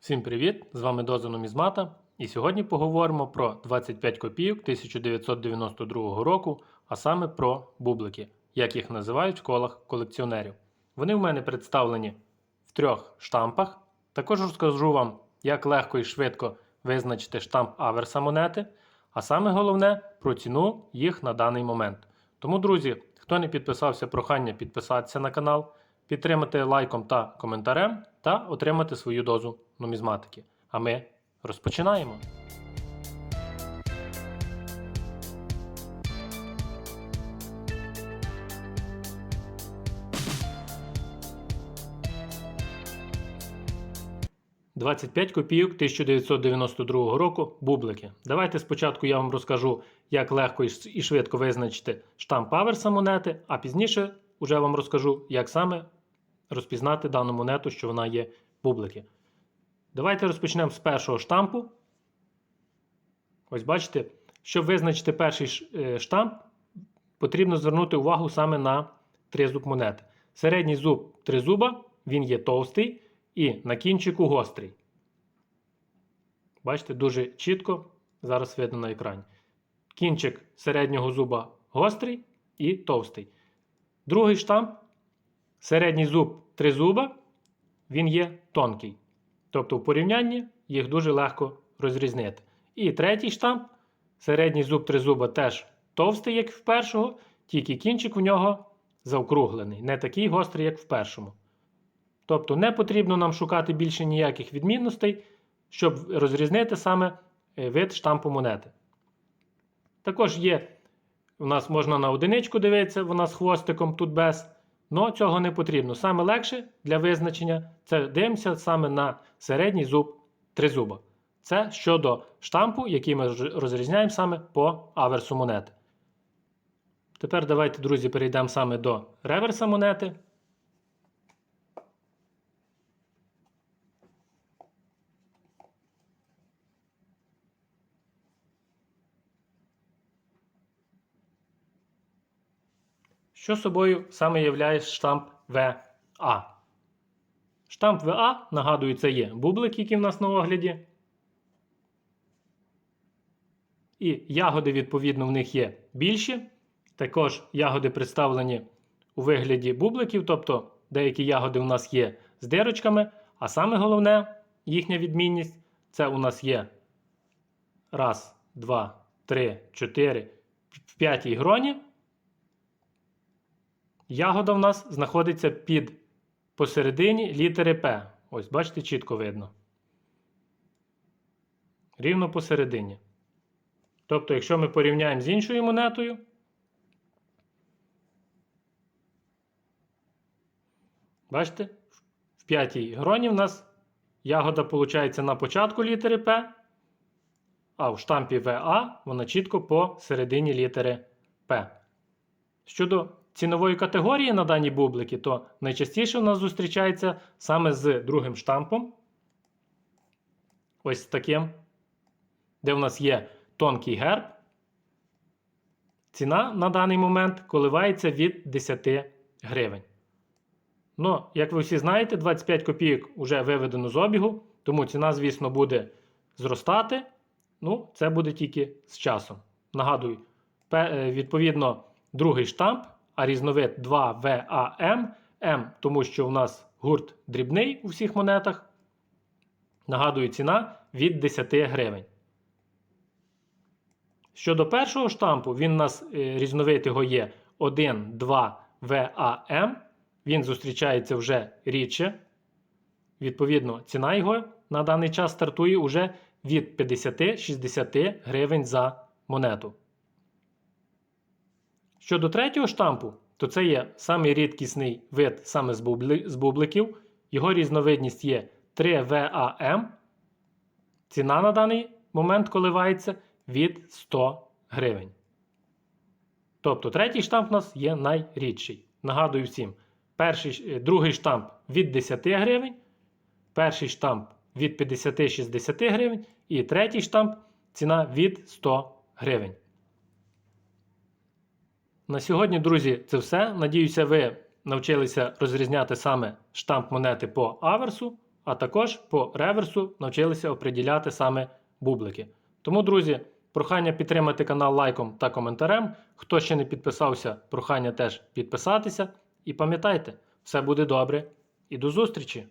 Всім привіт! З вами Доза Нумізмата. І сьогодні поговоримо про 25 копійок 1992 року, а саме про бублики, як їх називають в колах колекціонерів. Вони в мене представлені в трьох штампах. Також розкажу вам, як легко і швидко визначити штамп аверса монети, а саме головне про ціну їх на даний момент. Тому, друзі, хто не підписався, прохання підписатися на канал, підтримати лайком та коментарем та отримати свою дозу нумізматики. А ми розпочинаємо. «25 копійок 1992 року бублики. Давайте спочатку я вам розкажу, як легко і швидко визначити штамп аверса монети, а пізніше вже вам розкажу, як саме розпізнати дану монету, що вона є бублики. Давайте розпочнемо з першого штампу. Ось бачите, щоб визначити перший е, штамп, потрібно звернути увагу саме на тризуб монети. Середній зуб тризуба, він є товстий і на кінчику гострий. Бачите, дуже чітко зараз видно на екрані. Кінчик середнього зуба гострий і товстий. Другий штамп середній зуб тризуба, він є тонкий. Тобто в порівнянні їх дуже легко розрізнити. І третій штамп середній зуб тризуба теж товстий, як в першого, тільки кінчик у нього заокруглений, не такий гострий, як в першому. Тобто не потрібно нам шукати більше ніяких відмінностей, щоб розрізнити саме е, вид штампу монети. Також є, у нас можна на одиничку дивитися, вона з хвостиком тут без. Но цього не потрібно. Саме легше для визначення це дивимося саме на середній зуб тризуба. Це щодо штампу, який ми розрізняємо саме по аверсу монети. Тепер давайте, друзі, перейдемо саме до реверса монети. Що собою саме являє штамп ВА? Штамп ВА, нагадую, це є бублик, який в нас на огляді. І ягоди, відповідно, в них є більші. Також ягоди представлені у вигляді бубликів, тобто деякі ягоди у нас є з дирочками. А саме головне, їхня відмінність це у нас є раз, два, три, чотири, в п'ятій гроні. Ягода в нас знаходиться під посередині літери П. Ось, бачите, чітко видно. Рівно посередині. Тобто, якщо ми порівняємо з іншою монетою, бачите, в п'ятій гроні в нас ягода виходить на початку літери П, а в штампі ВА вона чітко по середині літери П. Щодо цінової категорії на дані бублики, то найчастіше у нас зустрічається саме з другим штампом. Ось таким, де в нас є тонкий герб. Ціна на даний момент коливається від 10 гривень. Ну, як ви всі знаєте, 25 копійок вже виведено з обігу, тому ціна, звісно, буде зростати. Ну, це буде тільки з часом. Нагадую, е, відповідно, другий штамп, а різновид 2VAM, М, тому що у нас гурт дрібний у всіх монетах. Нагадую, ціна від 10 гривень. Щодо першого штампу, він у нас е, різновид його є 1, 2 VAM. Він зустрічається вже рідше. Відповідно, ціна його на даний час стартує уже від 50-60 гривень за монету. Щодо третього штампу, то це є самий рідкісний вид саме з, бубли- з бубликів. Його різновидність є 3VAM. Ціна на даний момент коливається від 100 гривень. Тобто третій штамп у нас є найрідший. Нагадую всім, перший, е, другий штамп від 10 гривень, перший штамп від 50-60 гривень і третій штамп ціна від 100 гривень. На сьогодні, друзі, це все. Надіюся, ви навчилися розрізняти саме штамп монети по аверсу. а також по реверсу навчилися оприділяти саме бублики. Тому, друзі, прохання підтримати канал лайком та коментарем. Хто ще не підписався, прохання теж підписатися. І пам'ятайте, все буде добре. І до зустрічі!